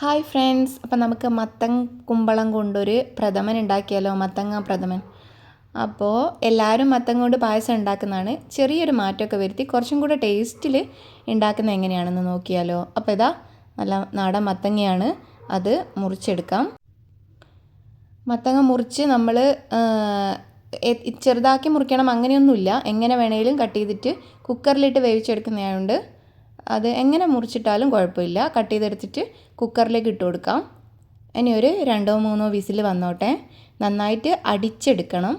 Hi friends അപ്പം നമുക്ക് മത്തങ്ങ കുമ്പളം കൊണ്ടൊരു പ്രഥമൻ ഉണ്ടാക്കിയാലോ? മത്തങ്ങ പ്രഥമൻ. അപ്പോൾ എല്ലാവരും മത്തങ്ങ കൊണ്ട് പായസം ഉണ്ടാക്കുന്നതാണ്. ചെറിയൊരു മാറ്റമൊക്കെ വരുത്തി കുറച്ചും കൂടെ ടേസ്റ്റിൽ ഉണ്ടാക്കുന്നത് എങ്ങനെയാണെന്ന് നോക്കിയാലോ? അപ്പോൾ ഇതാ നല്ല നാടൻ മത്തങ്ങയാണ്. അത് മുറിച്ചെടുക്കാം. മത്തങ്ങ മുറിച്ച് നമ്മൾ ചെറുതാക്കി മുറിക്കണം അങ്ങനെയൊന്നുമില്ല. എങ്ങനെ വേണേലും കട്ട് ചെയ്തിട്ട് കുക്കറിലിട്ട് വേവിച്ചെടുക്കുന്നതായതുകൊണ്ട് അത് എങ്ങനെ മുറിച്ചിട്ടാലും കുഴപ്പമില്ല. കട്ട് ചെയ്തെടുത്തിട്ട് കുക്കറിലേക്ക് ഇട്ട് കൊടുക്കാം. ഇനി ഒരു രണ്ടോ മൂന്നോ വിസിൽ വന്നോട്ടെ. നന്നായിട്ട് അടിച്ചെടുക്കണം.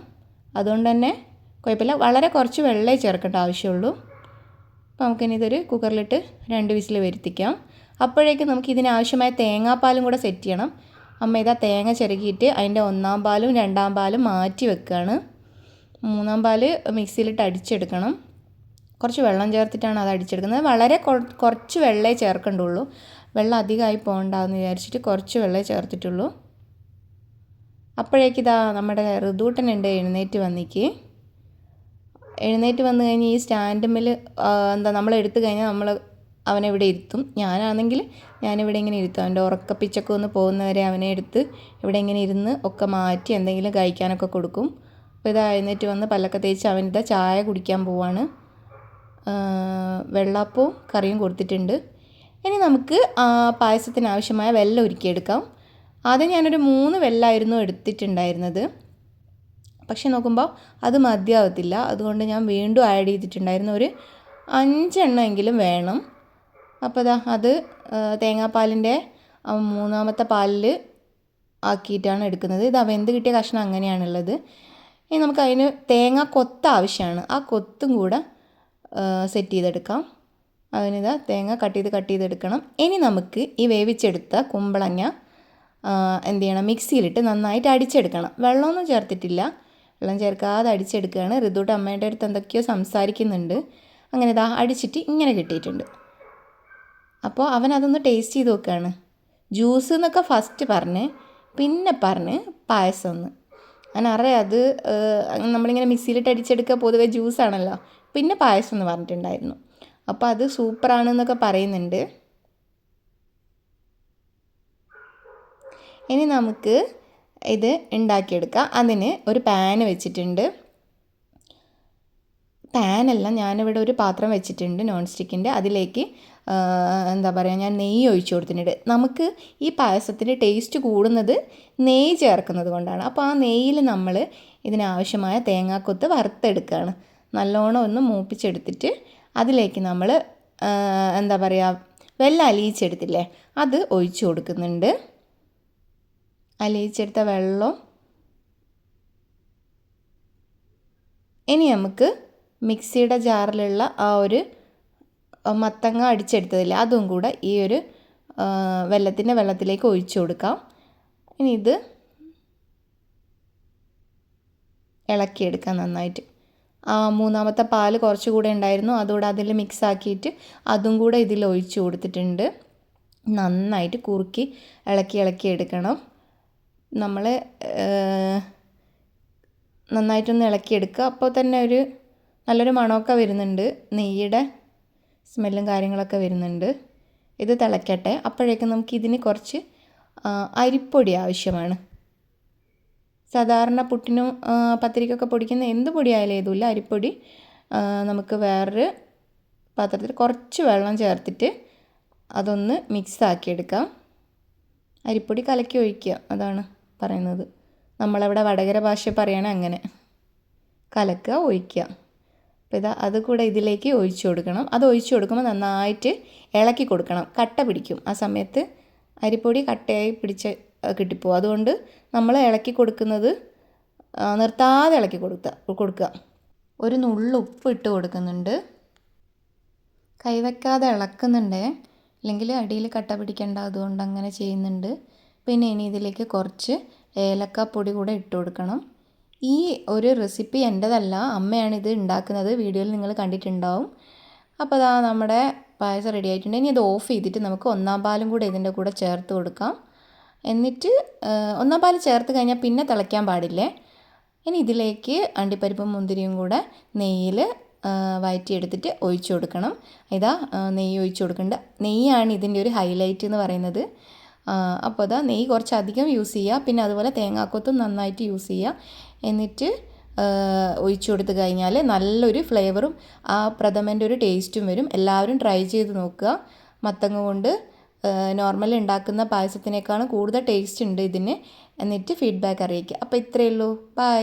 അതുകൊണ്ട് തന്നെ കുഴപ്പമില്ല. വളരെ കുറച്ച് വെള്ളമേ ചേർക്കേണ്ട ആവശ്യമുള്ളൂ. അപ്പോൾ നമുക്കിനി ഇതൊരു കുക്കറിലിട്ട് രണ്ട് വിസിൽ വരുത്തിക്കാം. അപ്പോഴേക്കും നമുക്ക് ഇതിനാവശ്യമായ തേങ്ങാപ്പാലും കൂടെ സെറ്റ് ചെയ്യണം. അമ്മ ഇതാ തേങ്ങ ചിരകിയിട്ട് അതിന്റെ ഒന്നാം പാലും രണ്ടാം പാലും മാറ്റി വെക്കുകയാണ് മൂന്നാം പാൽ മിക്സിയിലിട്ട് അടിച്ചെടുക്കണം. കുറച്ച് വെള്ളം ചേർത്തിട്ടാണ് അത് അടിച്ചെടുക്കുന്നത്. വളരെ കുറച്ച് വെള്ളമേ ചേർക്കണ്ടുള്ളൂ. വെള്ളം അധികമായി പോകണ്ടെന്ന് വിചാരിച്ചിട്ട് കുറച്ച് വെള്ളമേ ചേർത്തിട്ടുള്ളൂ. അപ്പോഴേക്കിതാ നമ്മുടെ ഋതൂട്ടനുണ്ട് എഴുന്നേറ്റ് വന്നിക്ക്. എഴുന്നേറ്റ് വന്നു കഴിഞ്ഞ് ഈ സ്റ്റാൻഡുമ്മിൽ എന്താ നമ്മൾ എടുത്തു കഴിഞ്ഞാൽ നമ്മൾ അവനെ ഇവിടെ ഇരുത്തും. ഞാനാണെങ്കിൽ ഞാനിവിടെ ഇങ്ങനെ ഇരുത്തും. അവന്റെ ഉറക്കപ്പിച്ചൊക്കെ ഒന്ന് പോകുന്നവരെ അവനെ എടുത്ത് ഇവിടെ ഇങ്ങനെ ഇരുന്ന് ഒക്കെ മാറ്റി എന്തെങ്കിലും കഴിക്കാനൊക്കെ കൊടുക്കും. അപ്പോൾ ഇതാ എഴുന്നേറ്റ് വന്ന് പല്ലൊക്കെ തേച്ച് അവന്റെ ചായ കുടിക്കാൻ പോവാണ്. വെള്ളപ്പവും കറിയും കൊടുത്തിട്ടുണ്ട്. ഇനി നമുക്ക് പായസത്തിന് ആവശ്യമായ വെള്ളം ഒരുക്കിയെടുക്കാം ആദ്യം ഞാനൊരു മൂന്ന് വെള്ളമായിരുന്നു എടുത്തിട്ടുണ്ടായിരുന്നത്. പക്ഷെ നോക്കുമ്പോൾ അത് മതിയാവത്തില്ല. അതുകൊണ്ട് ഞാൻ വീണ്ടും ആഡ് ചെയ്തിട്ടുണ്ടായിരുന്നു. ഒരു അഞ്ചെണ്ണമെങ്കിലും വേണം. അപ്പോൾ അതാ അത് തേങ്ങാപ്പാലിന്റെ മൂന്നാമത്തെ പാലിൽ ആക്കിയിട്ടാണ് എടുക്കുന്നത്. ഇത് വെന്ത് കിട്ടിയ കഷ്ണം അങ്ങനെയാണുള്ളത്. ഇനി നമുക്ക് അതിന് തേങ്ങ കൊത്ത് ആവശ്യമാണ്. ആ കൊത്തും കൂടെ സെറ്റ് ചെയ്തെടുക്കാം. അതിനിതാ തേങ്ങ കട്ട് ചെയ്ത് കട്ട് ചെയ്തെടുക്കണം. ഇനി നമുക്ക് ഈ വേവിച്ചെടുത്ത കുമ്പളങ്ങ എന്ത് ചെയ്യണം? മിക്സിയിലിട്ട് നന്നായിട്ട് അടിച്ചെടുക്കണം. വെള്ളമൊന്നും ചേർത്തിട്ടില്ല. വെള്ളം ചേർക്കാതെ അടിച്ചെടുക്കുകയാണ്. ഋതുട്ട് അമ്മയുടെ അടുത്ത് എന്തൊക്കെയോ സംസാരിക്കുന്നുണ്ട്. അങ്ങനെ ഇതാ അടിച്ചിട്ട് ഇങ്ങനെ കിട്ടിയിട്ടുണ്ട്. അപ്പോൾ അവൻ അതൊന്ന് ടേസ്റ്റ് ചെയ്ത് നോക്കുകയാണ് ജ്യൂസ് എന്നൊക്കെ ഫസ്റ്റ് പറഞ്ഞ് പിന്നെ പറഞ്ഞ് പായസം എന്ന് ഞാൻ അറിയാം അത് നമ്മളിങ്ങനെ മിക്സിയിലിട്ട് അടിച്ചെടുക്കുക പൊതുവെ ജ്യൂസാണല്ലോ പിന്നെ പായസം എന്ന് പറഞ്ഞിട്ടുണ്ടായിരുന്നു. അപ്പോൾ അത് സൂപ്പറാണെന്നൊക്കെ പറയുന്നുണ്ട്. ഇനി നമുക്ക് ഇത് ഉണ്ടാക്കിയെടുക്കാം. അതിന് ഒരു പാന് വെച്ചിട്ടുണ്ട്. പാനല്ല ഞാനിവിടെ ഒരു പാത്രം വെച്ചിട്ടുണ്ട് നോൺ സ്റ്റിക്കിന്റെ അതിലേക്ക് എന്താ പറയുക ഞാൻ നെയ്യ് ഒഴിച്ചു കൊടുത്തിട്ടുണ്ട്. നമുക്ക് ഈ പായസത്തിന്റെ ടേസ്റ്റ് കൂടുന്നത് നെയ്യ് ചേർക്കുന്നത് കൊണ്ടാണ്. അപ്പോൾ ആ നെയ്യിൽ നമ്മൾ ഇതിനാവശ്യമായ തേങ്ങാക്കൊത്ത് വറുത്തെടുക്കുകയാണ്. നല്ലോണം ഒന്ന് മൂപ്പിച്ചെടുത്തിട്ട് അതിലേക്ക് നമ്മൾ എന്താ പറയുക വെള്ളം അലിയിച്ചെടുത്തില്ലേ അത് ഒഴിച്ചു കൊടുക്കുന്നുണ്ട്. അലിയിച്ചെടുത്ത വെള്ളം ഇനി നമുക്ക് മിക്സിയുടെ ജാറിലുള്ള ആ ഒരു മത്തങ്ങ അടിച്ചെടുത്തതില്ല അതും കൂടെ ഈ ഒരു വെള്ളത്തിന്റെ വെള്ളത്തിലേക്ക് ഒഴിച്ചു കൊടുക്കാം. ഇനി ഇത് ഇളക്കിയെടുക്കാം നന്നായിട്ട്. മൂന്നാമത്തെ പാൽ കുറച്ചുകൂടെ ഉണ്ടായിരുന്നു. അതുകൂടെ അതിൽ മിക്സ് ആക്കിയിട്ട് അതും കൂടെ ഇതിൽ ഒഴിച്ചു കൊടുത്തിട്ടുണ്ട്. നന്നായിട്ട് കുറുക്കി ഇളക്കി ഇളക്കി എടുക്കണം. നമ്മൾ നന്നായിട്ടൊന്ന് ഇളക്കിയെടുക്കുക അപ്പോൾ തന്നെ ഒരു നല്ലൊരു മണമൊക്കെ വരുന്നുണ്ട്. നെയ്യുടെ സ്മെല്ലും കാര്യങ്ങളൊക്കെ വരുന്നുണ്ട്. ഇത് തിളയ്ക്കട്ടെ അപ്പോഴേക്കും നമുക്കിതിന് കുറച്ച് അരിപ്പൊടി ആവശ്യമാണ്. സാധാരണ പുട്ടിനും പത്തിരിക്കൊക്കെ പൊടിക്കുന്ന എന്ത് പൊടിയായാലും ഏതുമില്ല അരിപ്പൊടി നമുക്ക് വേറൊരു പാത്രത്തിൽ കുറച്ച് വെള്ളം ചേർത്തിട്ട് അതൊന്ന് മിക്സ് ആക്കിയെടുക്കാം അരിപ്പൊടി കലക്കി ഒഴിക്കുക അതാണ് പറയുന്നത്. നമ്മളവിടെ വടകര ഭാഷ പറയണേ അങ്ങനെ. കലക്കുക ഒഴിക്കുക. അപ്പോൾ ഇതാ അത് കൂടെ ഇതിലേക്ക് ഒഴിച്ചു കൊടുക്കണം. അത് ഒഴിച്ചു കൊടുക്കുമ്പോൾ നന്നായിട്ട് ഇളക്കി കൊടുക്കണം. കട്ട പിടിക്കും. ആ സമയത്ത് അരിപ്പൊടി കട്ടയായി പിടിച്ച് കിട്ടിപ്പോവും. അതുകൊണ്ട് നമ്മൾ ഇളക്കി കൊടുക്കുന്നത് നിർത്താതെ ഇളക്കി കൊടുക്കുക കൊടുക്കുക. ഒരു നുള്ളു ഉപ്പ് ഇട്ട് കൊടുക്കുന്നുണ്ട്. കൈവയ്ക്കാതെ ഇളക്കുന്നുണ്ട്. അല്ലെങ്കിൽ അടിയിൽ കട്ട പിടിക്കേണ്ട അതുകൊണ്ട് അങ്ങനെ ചെയ്യുന്നുണ്ട്. പിന്നെ ഇനി ഇതിലേക്ക് കുറച്ച് ഏലക്കാപ്പൊടി കൂടെ ഇട്ട് കൊടുക്കണം. ഈ ഒരു റെസിപ്പി എന്റെതല്ല അമ്മയാണ് ഇത് ഉണ്ടാക്കുന്നത്. വീഡിയോയിൽ നിങ്ങൾ കണ്ടിട്ടുണ്ടാവും. അപ്പോൾ അതാ നമ്മുടെ പായസം റെഡി ആയിട്ടുണ്ട്. ഇനി അത് ഓഫ് ചെയ്തിട്ട് നമുക്ക് ഒന്നാം പാലും കൂടെ ഇതിന്റെ കൂടെ ചേർത്ത് കൊടുക്കാം. എന്നിട്ട് ഒന്നാം പാൽ ചേർത്ത് കഴിഞ്ഞാൽ പിന്നെ തിളയ്ക്കാൻ പാടില്ലേ? ഇനി ഇതിലേക്ക് അണ്ടിപ്പരിപ്പും മുന്തിരിയും കൂടെ നെയ്യിൽ വയറ്റിയെടുത്തിട്ട് ഒഴിച്ചു കൊടുക്കണം. ഇതാ നെയ്യ് ഒഴിച്ചു കൊടുക്കേണ്ട. നെയ്യാണ് ഇതിന്റെ ഒരു ഹൈലൈറ്റ് എന്ന് പറയുന്നത്. അപ്പോൾ അതാ നെയ്യ് കുറച്ചധികം യൂസ് ചെയ്യുക പിന്നെ അതുപോലെ തേങ്ങാക്കൊത്തും നന്നായിട്ട് യൂസ് ചെയ്യുക എന്നിട്ട് ഒഴിച്ചു കൊടുത്തു കഴിഞ്ഞാൽ നല്ലൊരു ഫ്ലേവറും ആ പ്രഥമന്റെ ഒരു ടേസ്റ്റും വരും. എല്ലാവരും ട്രൈ ചെയ്ത് നോക്കുക. മത്തങ്ങ കൊണ്ട് നോർമൽ ഉണ്ടാക്കുന്ന പായസത്തിനേക്കാളും കൂടുതൽ ടേസ്റ്റ് ഉണ്ട് ഇതിന്. എന്നിട്ട് ഫീഡ്ബാക്ക് അറിയിക്കുക. അപ്പോൾ ഇത്രയേ ഉള്ളൂ. ബൈ